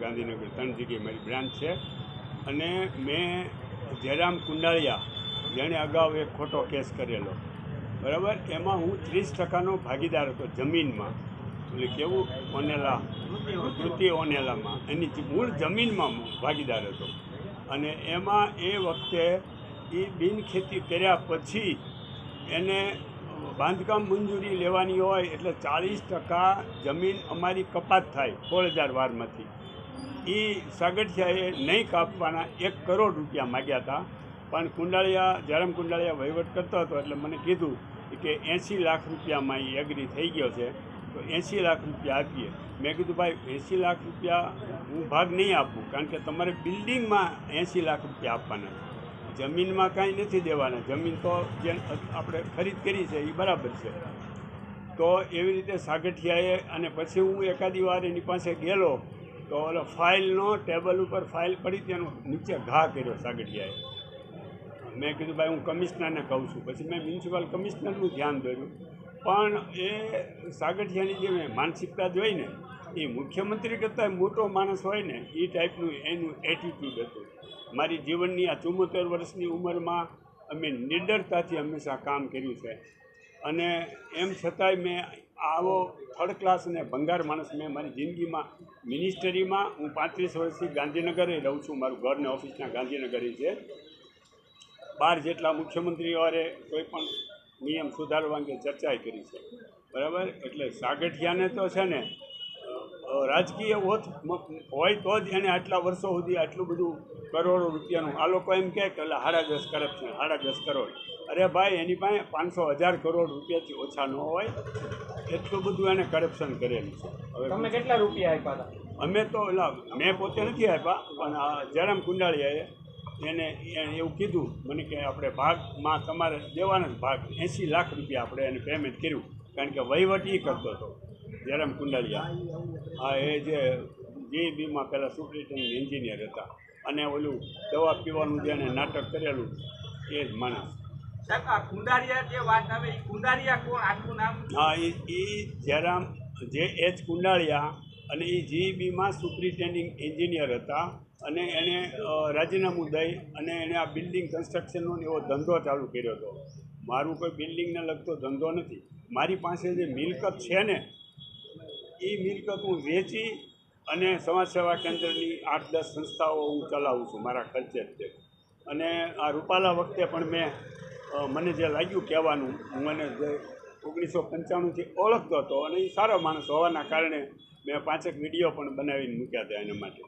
ગાંધીનગર, ત્રણ જગ્યાએ મારી બ્રાન્ચ છે. અને મેં જયરામ કુંડાળિયા, જેણે અગાઉ એક ખોટો કેસ કરેલો. બરાબર? એમાં હું ત્રીસ ટકાનો ભાગીદાર હતો જમીનમાં. એટલે કેવું? ઓનેલા. તૃતીય ઓનેલામાં. એની મૂળ જમીનમાં ભાગીદાર હતો. અને એમાં એ વખતે એ બિનખેતી કર્યા પછી એને બાંધકામ મંજૂરી લેવાની હોય એટલે ચાળીસ ટકા જમીન અમારી કપાત થાય, સોળ હજાર વારમાંથી. એ સાગઠિયાએ નહીં કાપવાના એક કરોડ રૂપિયા માગ્યા હતા. પણ કુંડાળિયા, જયરામ કુંડાળિયા વહીવટ કરતો હતો એટલે મને કીધું કે એંસી લાખ રૂપિયામાં એ એગ્રી થઈ ગયો છે, તો એંસી લાખ રૂપિયા આપીએ. મેં કીધું, ભાઈ, એંસી લાખ રૂપિયા હું ભાગ નહીં આપું, કારણ કે તમારે બિલ્ડિંગમાં એંસી લાખ રૂપિયા આપવાના છે. જમીનમાં કાંઈ નથી દેવાના. જમીન તો જે આપણે ખરીદ કરી છે એ બરાબર છે. તો એવી રીતે સાગઠિયાએ અને પછી હું એકાદી વાર એની પાસે ગયેલો તો ઓલો ફાઇલનો ટેબલ ઉપર ફાઇલ પડી તેનો નીચે ઘા કર્યો સાગડિયાએ મેં કીધું, ભાઈ, હું કમિશનરને કહું છું. પછી મેં મ્યુનિસિપલ કમિશનરનું ધ્યાન દોર્યું. પણ એ સાગઠિયાની જે માનસિકતા જોઈ ને, એ મુખ્યમંત્રી કરતાં મોટો માણસ હોય ને, એ ટાઈપનું એનું એટીટ્યૂડ હતું. મારી જીવનની આ ચુમ્મોતેર વર્ષની ઉંમરમાં અમે નિડરતાથી હંમેશા કામ કર્યું છે. અને એમ છતાંય મેં આવો થર્ડ ક્લાસ અને ભંગાર માણસ મેં મારી જિંદગીમાં મિનિસ્ટરીમાં હું પાંત્રીસ વર્ષથી ગાંધીનગરે રહું છું. મારું ઘર ને ઓફિસના ગાંધીનગરે છે. બાર જેટલા મુખ્યમંત્રીઓએ કોઈ પણ નિયમ સુધારવા અંગે ચર્ચાએ કરી છે. બરાબર? એટલે સાગઠિયાને તો છે ને રાજકીય ઓથ હોય તો જ એને આટલા વર્ષો સુધી આટલું બધું કરોડો રૂપિયાનું, આ લોકો એમ કહે કે એટલે સાડા દસ કરપ્શન સાડા દસ કરોડ. અરે ભાઈ એની પાસે પાંચસો હજાર કરોડ રૂપિયાથી ઓછા ન હોય. એટલું બધું એને કરપ્શન કરેલું છે. હવે તમે કેટલા રૂપિયા આપ્યા હતા? અમે તો એલા મેં પોતે નથી આપ્યા પણ આ જયરામ કુંડાળીયાએ એને એવું કીધું મને કે આપણે ભાગમાં તમારે દેવાના જ ભાગ એંસી લાખ રૂપિયા આપણે એને પેમેન્ટ કર્યું કારણ કે વહીવટ એ કરતો હતો જયરામ કુંડાળિયા. આ એ જે જીબીમાં પહેલાં સુપ્રિન્ટેન્ડન્ટ એન્જિનિયર હતા અને ઓલું દવા પીવાનું જેને નાટક કરેલું એ જ માણસ. હા એ એ જયરામ જે એચ કુંડાળિયા અને એ જીઈબીમાં સુપ્રિન્ટેન્ડિંગ એન્જિનિયર હતા અને એણે રાજીનામું દઈ અને એણે આ બિલ્ડિંગ કન્સ્ટ્રક્શનનો એવો ધંધો ચાલુ કર્યો હતો. મારું કોઈ બિલ્ડિંગને લગતો ધંધો નથી. મારી પાસે જે મિલકત છે ને એ મિલકત હું વેચી અને સમાજ સેવા કેન્દ્રની આઠ દસ સંસ્થાઓ હું ચલાવું છું મારા ખર્ચે જ અને આ રૂપાલા વખતે પણ મેં મને જે લાગ્યું કહેવાનું હું મને જે ઓગણીસો પંચાણુંથી ઓળખતો હતો અને એ સારો માણસ હોવાના કારણે મેં પાંચેક વીડિયો પણ બનાવીને મૂક્યા હતા એના માટે.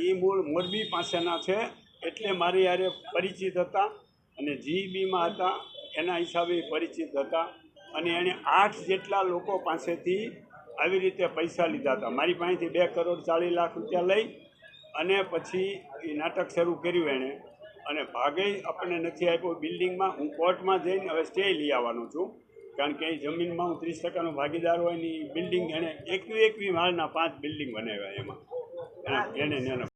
એ મૂળ મોરબી પાસેના છે એટલે મારી યારે પરિચિત હતા અને જીબીમાં હતા એના હિસાબે પરિચિત હતા અને એણે આઠ જેટલા લોકો પાસેથી આવી રીતે પૈસા લીધા હતા. મારી પાસેથી બે કરોડ ચાલીસ લાખ રૂપિયા લઈ અને પછી એ નાટક શરૂ કર્યું એણે. અને ભાગે આપણને નથી આપ્યો બિલ્ડિંગમાં. હું કોર્ટમાં જઈને હવે સ્ટે લઈ આવવાનો છું. કારણ કે એ જમીનમાં હું ત્રીસ ટકાનો ભાગીદાર હોય ને બિલ્ડિંગ એણે એકવી એકવી માળના પાંચ બિલ્ડિંગ બનાવ્યા એમાં. એને એના